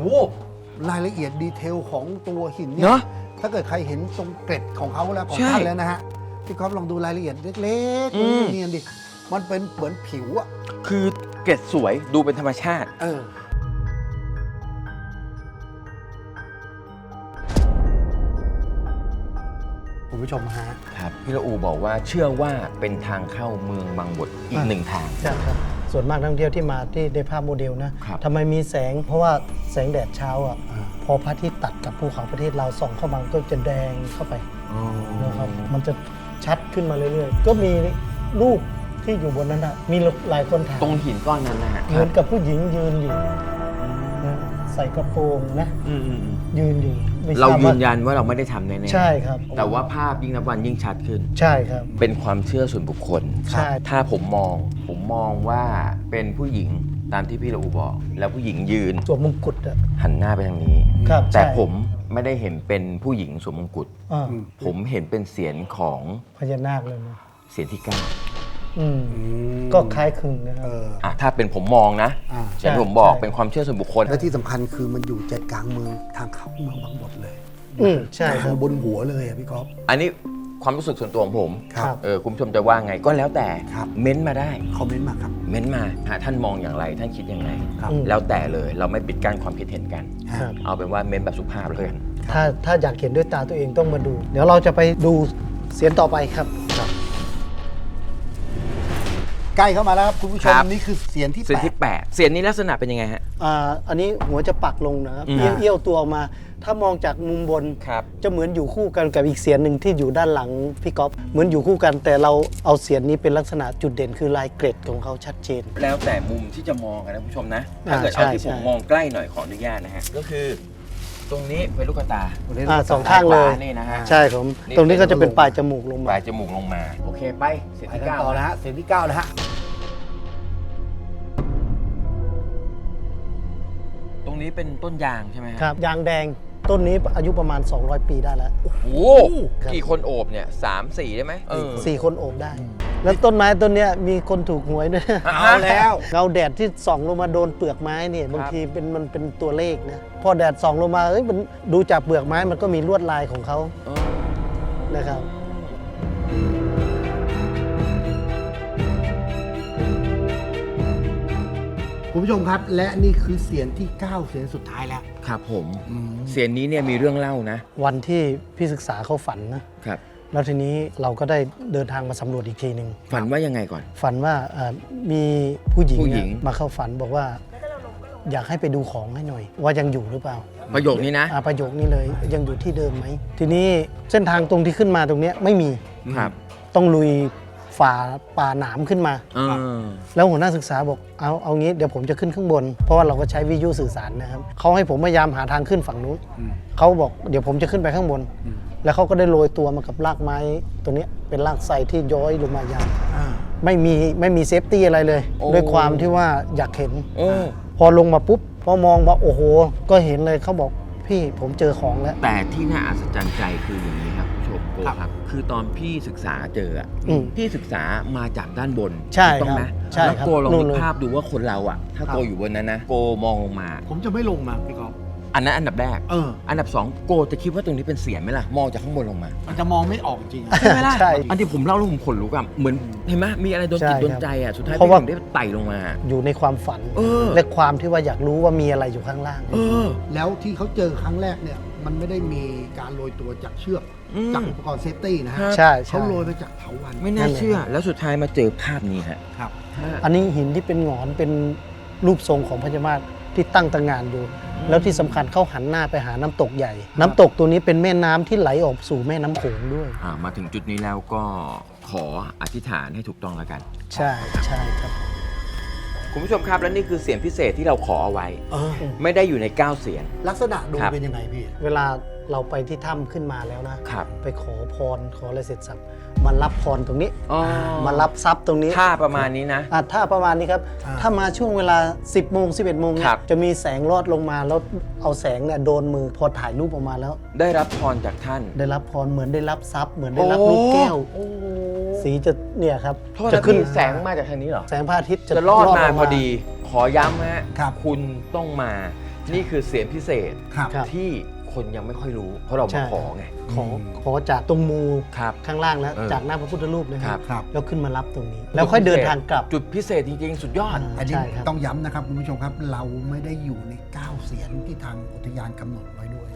Speaker 3: รายละเอียดดีเทลของตัวหินเนี่
Speaker 2: เน
Speaker 3: ย
Speaker 2: อะ
Speaker 3: ถ้าเกิดใครเห็นตรงเกร็ดของเขาแล้วของ
Speaker 2: ใช่
Speaker 3: ท่านแล้วนะฮะพี่ก๊อฟลองดูรายละเอียดเล็ก
Speaker 2: อืม
Speaker 3: ๆเนียนๆดิมันเป็นเหมือนผิวอะ
Speaker 2: คือเกล็ดสวยดูเป็นธรรมชาติ
Speaker 3: เออ
Speaker 1: คุณผู้ชมฮะ
Speaker 2: ครับพี่ละอูบอกว่าเชื่อว่าเป็นทางเข้าเมืองบางบทอีก
Speaker 1: อะ
Speaker 2: หนึ่งทาง
Speaker 1: ใช่ครับ ส่วนมากนักท่องเที่ยวที่มาที่ในภาพโมเดลนะครับ ทำไมมีแสง เพราะว่าแสงแดดเช้าอะ พอพระอาทิตย์ตัดกับภูเขาประเทศเราส่องเข้ามาก็จะแดงเข้าไปนะครับ มันจะชัดขึ้นมาเรื่อยๆ ก็มีรูปที่อยู่บนนั้นอะ มีหลายคนถาม
Speaker 2: ตรงหินก้อนนั้นนะฮะ
Speaker 1: เหมือนกับผู้หญิงยืนอยู่นะใส่กระโปรงนะ
Speaker 2: อืมอืมอืม
Speaker 1: ยืนอยู่ ไม่ท
Speaker 2: เรา
Speaker 1: บ
Speaker 2: ยื
Speaker 1: ว่
Speaker 2: นยันว่าเราไม่ได้ทำแน่ๆ
Speaker 1: ใช่ครับ
Speaker 2: แต่ว่าภาพยิ่งนับวันยิ่งชัดขึ้น
Speaker 1: ใช่ครับ
Speaker 2: เป็นความเชื่อส่วนบุคคล
Speaker 1: ใช่
Speaker 2: ถ้าผมมอง ผมมองว่าเป็นผู้หญิงตามที่พี่ละอูบอก แล้วผู้หญิงยืน
Speaker 1: สวมมงกุฎอะ
Speaker 2: หันหน้าไปทางนี้
Speaker 1: ครับ
Speaker 2: แต่
Speaker 1: ใช่
Speaker 2: ผมไม่ได้เห็นเป็นผู้หญิงสวมมงกุฎ
Speaker 1: อ่า
Speaker 2: ผมเห็นเป็นเสียงของ
Speaker 1: พญานาคเลยนะ
Speaker 2: เสียงที่เก้า
Speaker 1: อืมก็คล้ายคลึงนะครั
Speaker 3: เอบ อ
Speaker 2: อะถ้าเป็นผมมองนะ
Speaker 3: อ่า
Speaker 2: อย่างที่ผมบอก
Speaker 1: ใช่
Speaker 2: เป็นความเชื่อส่วนบุคคล
Speaker 3: และที่สำคัญคือมันอยู่ใจกลางเมืองทางเข้าเมืองบางบดเลย
Speaker 1: อืมใช่ครับ
Speaker 3: บนหัวเลยอะพี่ก๊อฟ
Speaker 2: อันนี้ความรู้สึกส่วนตัวของผม
Speaker 3: ครับ
Speaker 2: เออคุณผู้ชมจะว่าไงก็แล้วแต่
Speaker 3: ครับ
Speaker 2: เม้นต์มาได้
Speaker 3: คอมเมนต์มาครับ
Speaker 2: เม้นต์มาหาท่านมองอย่างไร ท่านคิดยังไง
Speaker 3: ครับ
Speaker 1: อืม
Speaker 2: แล้วแต่เลยเราไม่ปิดกั้นความคิดเห็นกัน
Speaker 1: ครับ
Speaker 2: เอาเป็นว่าเม้นต์แบบสุภาพเลยกัน
Speaker 1: ถ้าถ้าอยากเห็นด้วยตาตัวเองต้องมาดู เดี๋ยวเราจะไปดูเสียงต่อไปครับ
Speaker 3: ใกล้เข้ามาแล้วครับคุณผู้ชม
Speaker 2: ครับ
Speaker 3: นี่คือเสียงที่
Speaker 2: เสียง
Speaker 3: แป
Speaker 2: ที่
Speaker 3: ด
Speaker 2: แปดเสียงนี้ลักษณะเป็นยังไงฮะ
Speaker 1: อ่าอันนี้หัวจะปักลงนะครับ
Speaker 2: อืม
Speaker 1: เอี้ยวเอี้ยวตัวออกมา ถ้ามองจากมุมบน
Speaker 2: ครับ
Speaker 1: จะเหมือนอยู่คู่กันกับอีกเสียงหนึ่งที่อยู่ด้านหลังพี่ก๊อฟเหมือนอยู่คู่กันแต่เราเอาเสียงนี้เป็นลักษณะจุดเด่นคือลายเกร็ดของเขาชัดเจน
Speaker 2: แล้วแต่มุมที่จะมองกันนะคุณผู้ชมนะ
Speaker 1: อ่า
Speaker 2: ถ้าเกิดเอาที่
Speaker 1: ใช่
Speaker 2: ผม
Speaker 1: ใช่
Speaker 2: มองใกล้หน่อยขออนุญาตนะฮะ ก็คือ ตรงนี้เป็นลูกตา
Speaker 1: อ่าสองข้างเลย
Speaker 2: ขวนี่นะฮะ
Speaker 1: ใช่ผม
Speaker 2: นี่
Speaker 1: ตรงนี้ก็จะเป็นปลายจมูกลง
Speaker 2: ป
Speaker 1: มา
Speaker 3: Dạ.
Speaker 2: ลายจมูกลงมา โอเคไปเสียง
Speaker 3: ไป
Speaker 2: ที่
Speaker 3: กัน
Speaker 2: เก้า
Speaker 3: ต่อนะฮะเสียงที่เก้านะฮะ
Speaker 2: ตรงนี้เป็นต้นยางใช่ไหมฮะ
Speaker 1: ครับยางแดงต้นนี้อายุประมาณ 200 ปีได้แล้ว
Speaker 2: โอ้โห
Speaker 1: ครับ
Speaker 2: กี่คนโอบเนี่ยสามสี่ได้ไหมเออ
Speaker 1: สี่คนโอบได้ แล้วต้นไม้ต้นเนี้ยมีคนถูกหวยด้วย
Speaker 3: เอาแล้ว
Speaker 1: เงาแดดที่ส่องลงมาโดนเปลือกไม้เนี่ยบางทีเป็นมันเป็นตัวเลขนะพอแดดส่องลงมาเอ้ยมันดูจากเปลือกไม้มันก็มีลวดลายของเขา
Speaker 2: เออ
Speaker 1: นะครับ
Speaker 3: คุณผู้ชมครับ และนี่คือเสียงที่ 9 เสียงสุดท้ายแล้ว
Speaker 2: ครับผม เสียงนี้เนี่ยมีเรื่องเล่านะ
Speaker 1: วันที่พี่ศึกษาเขาฝันนะครับ แล้วทีนี้เราก็ได้เดินทางมาสำรวจอีกทีหนึ่ง
Speaker 2: ฝันว่ายังไงก่อน
Speaker 1: ฝันว่าเอ่อมีผู้หญิง
Speaker 2: ผู้หญิง
Speaker 1: เนี่ยมาเข้าฝันบอกว่า อยากให้ไปดูของให้หน่อย ว่ายังอยู่หรือเปล่า
Speaker 2: ประโยคนี้นะ
Speaker 1: อ่าประโยคนี้เลยยังอยู่ที่เดิมไหม ทีนี้เส้นทางตรงที่ขึ้นมาตรงเนี้ยไม่มี
Speaker 2: ครับ
Speaker 1: ต้องลุยฝ่าป่าหนามขึ้นมา
Speaker 2: เออ
Speaker 1: แล้วหัวหน้าศึกษาบอกเอาเอางี้เดี๋ยวผมจะขึ้นข้างบน เพราะว่าเราก็ใช้วิทยุสื่อสารนะครับเขาให้ผมพยายามหาทางขึ้นฝั่งนู้นเขาบอกเดี๋ยวผมจะขึ้นไปข้างบน แล้วเขาก็ได้โรยตัวมากับรากไม้ตัวเนี้ยเป็นรากไทรที่ย้อยลงมายาวไม่มีไม่มีเซฟตี้อะไรเลย
Speaker 2: โอ้
Speaker 1: ด้วยความที่ว่าอยากเห็น
Speaker 2: โอ้
Speaker 1: พอลงมาปุ๊บพอมองว่าโอ้โห ก็เห็นเลยเขาบอกพี่ผมเจอของแล้ว
Speaker 2: แต่ที่น่าอัศจรรย์ใจคืออย่างนี้ครับผู้ชมโกครับ คือตอนพี่ศึกษาเจออะ
Speaker 1: อืม
Speaker 2: พี่ศึกษามาจากด้านบน
Speaker 1: ใช่
Speaker 2: ถูกต้องไหม
Speaker 1: ครับใช่
Speaker 2: แล้ว
Speaker 1: ครับ
Speaker 2: โกลอง
Speaker 1: นู่
Speaker 2: นึ
Speaker 1: น
Speaker 2: ก
Speaker 1: เลย
Speaker 2: ภาพดูว่าคนเราอะถ้า
Speaker 3: ครับ
Speaker 2: โกอยู่บนนั้นนะโกมองลงมา
Speaker 3: ผมจะไม่ลงมาพี่กอฟ
Speaker 2: อันนั้นอันดับแรก
Speaker 3: เออ
Speaker 2: อันดับสองโกจะคิดว่าตรงนี้เป็นเสียงไหมล่ะ มองจากข้างบนลงมา
Speaker 3: มันจะมองไม่ออกจริงอะ
Speaker 2: ใช่ไหมล่ะ
Speaker 1: ใช่
Speaker 2: อันที่ผมเล่าแล้วผมขนลุกอะเหมือนเห็นไหมมีอะไรโดนจิต
Speaker 1: ใช่ครับ
Speaker 2: โดนใจอะสุดท้าย
Speaker 1: เพราะ
Speaker 2: พี่
Speaker 1: ว่า
Speaker 2: ถึงได้ไต่ลงมา
Speaker 1: อยู่ในความฝัน
Speaker 2: เออ
Speaker 1: และความที่ว่าอยากรู้ว่ามีอะไรอยู่ข้างล่าง
Speaker 2: เออ
Speaker 3: แล้วที่เขาเจอครั้งแรกเนี่ย มันไม่ได้มีการโรยตัวจากเชือก
Speaker 2: อืม
Speaker 3: จากอุปกรณ์เซฟตี้นะฮะ
Speaker 2: ครับ
Speaker 1: ใช่
Speaker 3: เขา
Speaker 1: ใช่
Speaker 3: โรยมาจากเถาวัน
Speaker 2: ไม่น่าเชื่อ แล้วสุดท้ายมาเจอภาพนี้ฮะ
Speaker 3: ครับ
Speaker 1: อันนี้หินที่เป็นหงอนเป็นรูปทรงของพญามาศที่ตั้งตระหงานอยู่ แล้วที่สำคัญเข้าหันหน้าไปหาน้ำตกใหญ่ น้ำตกตัวนี้เป็นแม่น้ำที่ไหลออกสู่แม่น้ำโขงด้วย
Speaker 2: อ่ามาถึงจุดนี้แล้วก็ขออธิษฐานให้ถูกต้องแล้วกัน
Speaker 1: ใช่ใช่ครับ
Speaker 2: คุณผู้ชมครับและนี่คือเสียงพิเศษที่เราขอเอาไว้
Speaker 3: เออ
Speaker 2: ไม่ได้อยู่ใน9เสียง
Speaker 3: ลักษณะดู
Speaker 2: ครับ
Speaker 3: เป็นยังไงพี่
Speaker 1: เวลา เราไปที่ถ้ำขึ้นมาแล้วนะ
Speaker 2: ครับ
Speaker 1: ไปขอพรขออะไรเสร็จสับมารับพรตรงนี้
Speaker 2: อ๋อ
Speaker 1: มารับทรัพย์ตรงนี้
Speaker 2: ท่าประมาณนี้นะ
Speaker 1: อะถ้าประมาณนี้ครับ
Speaker 3: อ่า
Speaker 1: ถ้ามาช่วงเวลา 10โมง11โมงเนี่
Speaker 2: ครั
Speaker 1: ย
Speaker 2: บ
Speaker 1: จะมีแสงรอดลงมาแล้วเอาแสงเนี่ยโดนมือพอถ่ายรูปออกมาแล้ว
Speaker 2: ได้รับพรจากท่าน
Speaker 1: ได้รับพรเหมือนได้รับทรัพย์เหมือนได้รับ
Speaker 2: โอ้
Speaker 1: ลูกแก้ว
Speaker 2: โอ้
Speaker 1: สีจะเนี่ยครับ
Speaker 2: โทษ
Speaker 1: จะ
Speaker 2: นะ
Speaker 1: ขึ้น
Speaker 2: พี่แสงมาจากทางนี้เหรอ
Speaker 1: แสงพระอาทิตย์จะ
Speaker 2: จะรอดมา
Speaker 1: อ
Speaker 2: พอดี ขอย้ำฮะ
Speaker 3: ครับ
Speaker 2: คุณต้องมา นี่คือเสียงพิเศษ
Speaker 3: ครับ
Speaker 1: ครับ
Speaker 2: ที่ คนยังไม่ค่อยรู้ เพราะเรา
Speaker 1: ใช่
Speaker 2: มาขอไง
Speaker 1: ขอขอจากตรงมู
Speaker 2: ครับ
Speaker 1: ข้างล่างแล้ว
Speaker 2: เออ
Speaker 1: จากหน้าพระพุทธรูปนะค
Speaker 2: ครั
Speaker 1: รับ
Speaker 2: บ
Speaker 3: ครับ
Speaker 1: แล้วขึ้นมารับตรงนี้ แล้วค่อยเดินทางกลับ
Speaker 2: จุดพิเศษจริง ๆ สุดยอด
Speaker 3: อันนี้
Speaker 1: ใช่ครับ
Speaker 3: ต้องย้ำนะครับคุณผู้ชมครับ เราไม่ได้อยู่ใน 9 เสียงที่ทางอุทยานกำหนดไว้ด้วย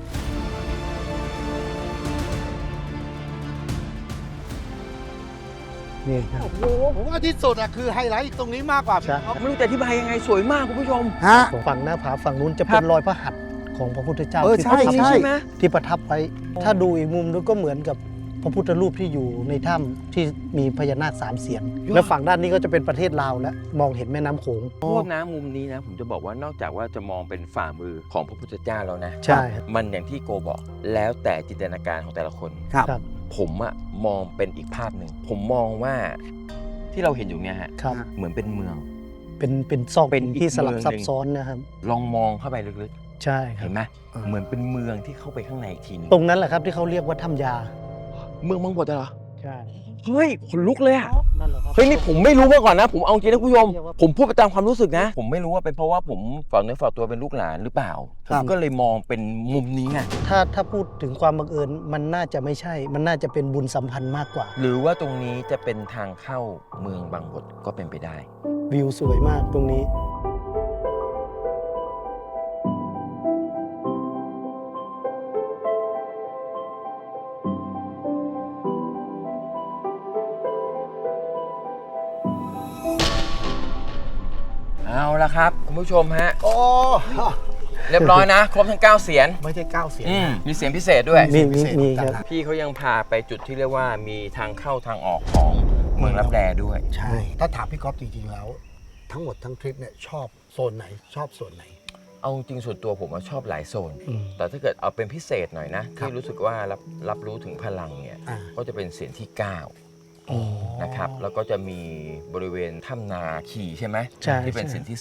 Speaker 1: นี่ครับ
Speaker 3: โอ้โหผมว่าที่สุดอะคือไฮไลท์ตรงนี้มากกว่า
Speaker 1: ใช่
Speaker 3: ครับ
Speaker 2: ไม่รู้จะอธิบายยังไงสวยมากคุณผู้ชม
Speaker 3: ฮะ
Speaker 1: ฝั่งหน้าผาฝั่งนู้นจะ
Speaker 2: ครั
Speaker 1: เป็น
Speaker 2: บ
Speaker 1: รอยพระหัตถ์ ของพระพุทธเจ้า
Speaker 3: เออ
Speaker 1: ที่
Speaker 3: ใช่
Speaker 1: ประทับ
Speaker 3: ใช่
Speaker 2: ไหม
Speaker 1: ที่ประทับไว้ ถ้าดูอีกมุมนึงก็เหมือนกับพระพุทธรูปที่อยู่ในถ้ำที่มีพญานาคสามเสียน
Speaker 2: ยอด
Speaker 1: แล้วฝั่งด้านนี้ก็จะเป็นประเทศลาวแล้วมองเห็นแม่น้ำโขง
Speaker 2: โทษนะมุมนี้นะผมจะบอกว่านอกจากว่าจะมองเป็นฝ่ามือของพระพุทธเจ้าแล้วนะ
Speaker 1: ใช่ครับ
Speaker 2: มันอย่างที่โกบอกแล้วแต่จินตนาการของแต่ละคน
Speaker 3: ครับ
Speaker 1: ครับ
Speaker 2: ผมอะมองเป็นอีกภาพหนึ่ง ผมมองว่าที่เราเห็นอยู่เนี่ยฮะ
Speaker 1: ครับ
Speaker 2: เหมือนเป็นเมือง
Speaker 1: เป็นเป็นซอก
Speaker 2: เป็นอีก
Speaker 1: ที่สลับ
Speaker 2: เมืองหนึ่ง
Speaker 1: ซับซ้อนนะครับ
Speaker 2: ลองมองเข้าไปลึก
Speaker 1: ใช่
Speaker 2: ๆ
Speaker 1: ครั
Speaker 2: เห็
Speaker 1: บ
Speaker 2: นไหม
Speaker 3: เออ
Speaker 2: เหมือนเป็นเมืองที่เข้าไปข้างในอีกทีนึง
Speaker 1: ตรงนั้นแหละครับที่เขาเรียกว่าถ้ำยา
Speaker 2: เมืองมังบดเหรอ
Speaker 1: ใช่
Speaker 2: เฮ้ยขนลุกเลยอะ
Speaker 1: นั่นแหละครับ
Speaker 2: เฮ้ยนี่ผมไม่รู้มาก่อนนะ ผมเอาจริงนะคุณผู้ชม
Speaker 1: เรียกว่า
Speaker 2: ผมพูดไปตามความรู้สึกนะ ผมไม่รู้ว่าเป็นเพราะว่าผมฝากเนื้อฝากตัวเป็นลูกหลานหรือเปล่า
Speaker 3: ค
Speaker 2: ผ
Speaker 3: รับ
Speaker 2: มก็เลยมองเป็นมุมนี้ไง
Speaker 1: ถ้าถ้าพูดถึงความบังเอิญมันน่าจะไม่ใช่ มันน่าจะเป็นบุญสัมพันธ์มากกว่า
Speaker 2: หรือว่าตรงนี้จะเป็นทางเข้าเมืองบางบดก็เป็นไปได้
Speaker 1: วิวสวยมากตรงนี้
Speaker 2: ละครับ คุณผู้ชมฮะ
Speaker 3: โอ้
Speaker 2: เรียบร้อยนะ ครบทั้ง 9 เสียง
Speaker 3: ไม่ใช่9เสียง
Speaker 2: อืม
Speaker 3: นะ
Speaker 2: มีเสียงพิเศษด้วย
Speaker 1: มี
Speaker 3: พิ
Speaker 1: มี
Speaker 3: เศษ
Speaker 1: มี
Speaker 3: กัน
Speaker 1: ครับ
Speaker 3: นะ
Speaker 2: พี่เขายังพาไปจุดที่เรียกว่ามีทางเข้าทางออกของเมืองรับแลด้วย
Speaker 3: ใช่ ถ้าถามพี่ก๊อฟจริงๆแล้ว ทั้งหมดทั้งทริปเนี่ยชอบโซนไหนชอบส่วนไหน
Speaker 2: เอาจริงๆส่วนตัวผมอะชอบหลายโซน
Speaker 1: อืม
Speaker 2: แต่ถ้าเกิดเอาเป็นพิเศษหน่อยนะ
Speaker 3: ครับ
Speaker 2: ที่รู้สึกว่ารับรับรู้ถึงพลังเนี่ย
Speaker 3: อ่า
Speaker 2: ก็จะเป็นเสียงที่ 9
Speaker 3: อ๋อ
Speaker 2: นะครับแล้วก็จะมีบริเวณถ้ำนาคีใช่ไหม
Speaker 1: ใช่
Speaker 2: ที่เป็น
Speaker 1: ใช่
Speaker 2: เสียงที่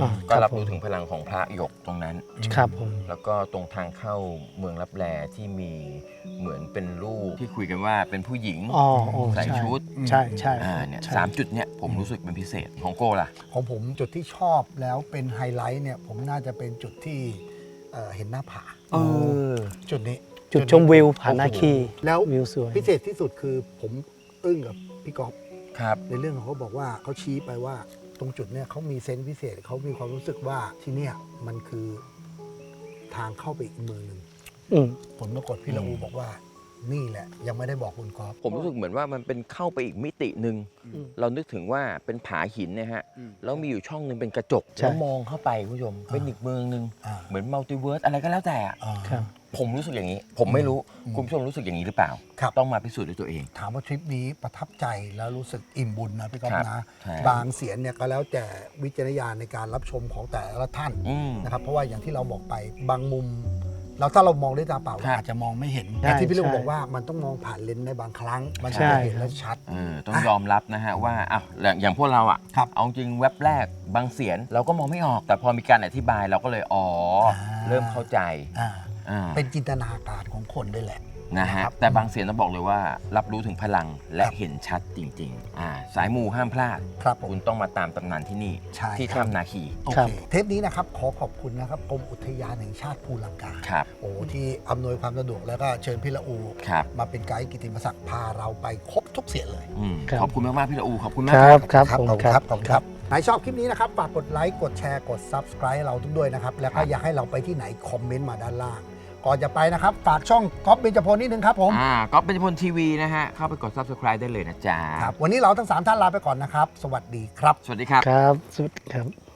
Speaker 1: อ่า
Speaker 2: 2ก็รับ
Speaker 1: ผม
Speaker 2: รู้ถึงพลังของพระหยกตรงนั้น
Speaker 1: ครับผม
Speaker 2: แล้วก็ตรงทางเข้าเมืองรับแลที่มีเหมือนเป็นรูปที่คุยกันว่าเป็นผู้หญิง
Speaker 1: อ๋ออ๋อ
Speaker 2: ใส่
Speaker 1: ช่
Speaker 2: ชุด
Speaker 1: ใช่ใช่
Speaker 2: อ่าเนี่ย
Speaker 1: ใช่
Speaker 2: สามจุดเนี่ยผมรู้สึกเป็นพิเศษของโกล่ะ
Speaker 3: ของผมจุดที่ชอบแล้วเป็นไฮไลท์เนี่ยผมน่าจะเป็นจุดที่เอ่อเห็นหน้าผา
Speaker 2: เออ
Speaker 3: จุดนี้
Speaker 1: จุดชมวิวผานาคี
Speaker 3: แล้ว
Speaker 1: วิวสวย
Speaker 3: พิเศษที่สุดคือผม อึ้งกับพี่ก๊อฟ
Speaker 2: ครับ
Speaker 3: ในเรื่องของเขาบอกว่าเขาชี้ไปว่าตรงจุดเนี่ยเขามีเซนส์พิเศษเขามีความรู้สึกว่าที่เนี่ยมันคือทางเข้าไปอีกเมืองหนึ่ง
Speaker 1: อืม
Speaker 3: ผลปรากฏพี่ละอูบอกว่า นี่แหละ ยังไม่ได้บอกคุณกอล์ฟ
Speaker 2: ผมรู้สึกเหมือนว่ามันเป็นเข้าไปอีกมิติหนึ่ง
Speaker 1: อืม
Speaker 2: เรานึกถึงว่าเป็นผาหินเนะฮะ
Speaker 3: อืม
Speaker 2: แล้วมีอยู่ช่องหนึ่งเป็นกระจก
Speaker 1: ใช่
Speaker 2: แล้วมองเข้าไปคุณผู้ชมเป็นอีกเมืองหนึ่ง
Speaker 3: อ่า
Speaker 2: เหมือนมัลติเวิร์สอะไรก็แล้วแต่อะ
Speaker 3: อ่า
Speaker 1: ครับ
Speaker 2: ผมรู้สึกอย่างนี้ ผมไม่รู้
Speaker 3: อืม
Speaker 2: คุณผู้ชมรู้สึกอย่างนี้หรือเปล่า
Speaker 3: ครับ
Speaker 2: ต้องมาพิสูจน์ด้วยตัวเอง
Speaker 3: ถามว่าทริปนี้ประทับใจแล้วรู้สึกอิ่มบุญนะพี่ก๊อฟ
Speaker 2: ครับ
Speaker 3: นะ
Speaker 2: ใช่
Speaker 3: บางเสียงเนี่ยก็แล้วแต่วิจารณญาณในการรับชมของแต่ละท่าน
Speaker 2: อืม
Speaker 3: นะครับเพราะว่าอย่างที่เราบอกไปบางมุม เราถ้าเรามองด้วยตาเปล่า
Speaker 2: ครับ
Speaker 3: เราอาจจะมองไม่เห็น
Speaker 1: ใช่
Speaker 3: แต่ที่พี่ลุง
Speaker 1: ใช่
Speaker 3: บอกว่ามันต้องมองผ่านเลนส์ในบางครั้ง มันถึง
Speaker 1: ใช่
Speaker 3: จะเห็นและชัด
Speaker 2: เออต้องยอมรับนะฮะว่าอ้าวอย่างอย่างพวกเราอะ
Speaker 3: ครับ
Speaker 2: เอาจริงเว็บแรกบางเสียงเราก็มองไม่ออก แต่พอมีการอธิบายเราก็เลยอ๋ออา เริ่มเข้าใจ
Speaker 3: อ่า
Speaker 2: อ่า
Speaker 3: เป็นจินตนาการของคนด้วยแหละ
Speaker 2: นะฮะ
Speaker 3: นะครับ
Speaker 2: แต่บางเสียงต้องบอกเลยว่า รับรู้ถึงพลังและ
Speaker 3: ครับ
Speaker 2: เห็นชัดจริง ๆ อ่า สายมูห้ามพลาด
Speaker 3: ครับผม
Speaker 2: คุณต้องมาตามตำนานที่นี่
Speaker 3: ใช่
Speaker 2: ที่
Speaker 3: ครับ
Speaker 2: ถ้ำนาคี
Speaker 3: โอ
Speaker 1: ครั
Speaker 3: เค
Speaker 1: บ
Speaker 3: เทปนี้นะครับขอขอบคุณนะครับกรมอุทยานแห่งชาติภูลังกา
Speaker 2: ครับ
Speaker 3: โอ้ที่อำนวยความสะดวกแล้วก็เชิญพี่ละอู
Speaker 2: ครับ
Speaker 3: มาเป็นไกด์กิตติมศักดิ์พาเราไปครบทุกเสียงเลย
Speaker 2: อืม
Speaker 1: ครับ
Speaker 2: ขอบคุณมากๆพี่ละอู ขอบคุณมาก
Speaker 1: ครับครับ
Speaker 3: ขอบ
Speaker 1: ผม
Speaker 3: คุณ
Speaker 1: ค
Speaker 3: ค
Speaker 1: รั
Speaker 3: รั
Speaker 1: บบ
Speaker 3: ขอบคุณครับใครชอบคลิปนี้นะครับ ฝากกดไลค์ กดแชร์ กด Subscribe เราทุกด้วยนะครับ แล้วก็อยากให้เราไปที่ไหน คอมเมนต์มาด้านล่าง ก่อนจะไปนะครับ ฝากช่องก๊อฟเบญจพลนิดนึงครับผม
Speaker 2: อ่าก็เป็นพลทีวีนะฮะ เข้าไปกด subscribe ได้เลยนะจ๊ะ
Speaker 3: ครับวันนี้เราทั้ง3ท่านลาไปก่อนนะครับ สวัสดีครับ
Speaker 2: สวัสดีครับ
Speaker 1: ครับสวัสดีครับ